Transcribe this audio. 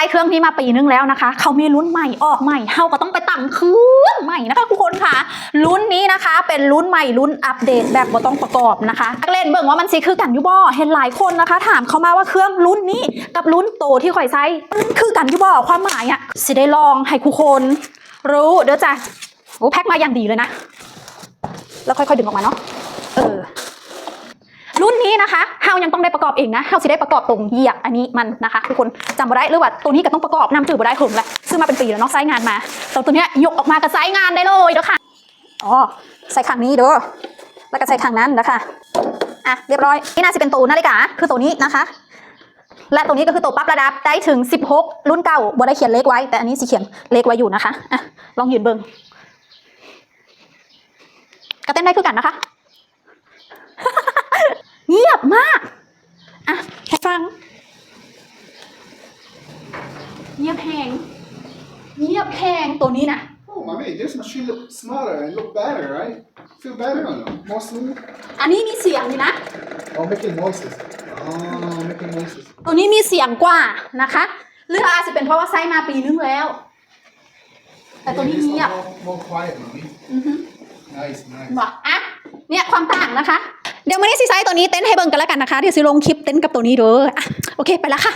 ไอเครื่องนี้มาปีนึงแล้วนะคะ เขามีรุ่นใหม่ออกใหม่เฮาก็ต้องไปตั้งเครื่องใหม่นะคะทุกคนค่ะรุ่นนี้นะคะ เป็นรุ่นใหม่รุ่นอัปเดตแบบบ่ต้องประกอบนะคะนักเล่นเบิ่งว่ามันสิคือกันยูบ่เห็นหลายคนนะคะ ถามเขามาว่าเครื่องรุ่นนี้กับรุ่นโตที่ข่อยใช้คือกันยูบ่ความหมายอะสิได้ลองให้ทุกคน รู้เดี๋ยวจ้ะโอ้แพ็คมาอย่างดีเลยนะ แล้วค่อยๆดึงออกมาเนาะเออ นี้นะคะเฮายังต้องได้ประกอบเองนะเฮาสิได้ประกอบตรงเหยียบอันนี้มันนะคะทุกคนจำบ่ได้หรือว่าตัวนี้ก็ต้องประกอบนำถือบ่ได้ผมแหละซื้อมาเป็นปีแล้วเนาะไซส์งานมาแต่ตัวเนี้ยยกออกมากับไซส์งานได้เลยเด้อค่ะอ๋อใส่ข้างนี้เด้อแล้วก็ใส่ข้างนั้นนะคะอะเรียบร้อยนี่น่าจะเป็นตัวนาฬิกาคือตัวนี้นะคะ และตรงนี้ก็คือตัวปรับระดับได้ถึง 16 รุ่นเก่าบ่ได้เขียนเลขไว้ แต่อันนี้สิเขียนเลขไว้อยู่นะคะอะลองยืนเบิ่งกระเต้นได้คือกันนะคะ เงียบมาก อะให้ฟัง เงียบแหงเงียบแหงตัวนี้นะ Oh, my mate, this machine look smarter and look better, right? Feel better or no? More smooth? อันนี้มีเสียงนี่นะ Oh, making noises. Oh, making noises. ตัวนี้มีเสียงกว่านะคะหรืออาจจะเป็นเพราะว่าไซส์มาปีนึงแล้ว แต่ตัวนี้ This เงียบ more, more quiet, mommy. อือฮึ Nice, nice. บอกอะเนี่ยความต่างนะคะ เดี๋ยวมานนี้ซีไซส์ตัวนี้เต้นให้เบิ่งกันแล้วกันนะคะเดี๋ยวซีลงคลิปเต้นกับตัวนี้เด้อโอเคไปแล้วค่ะ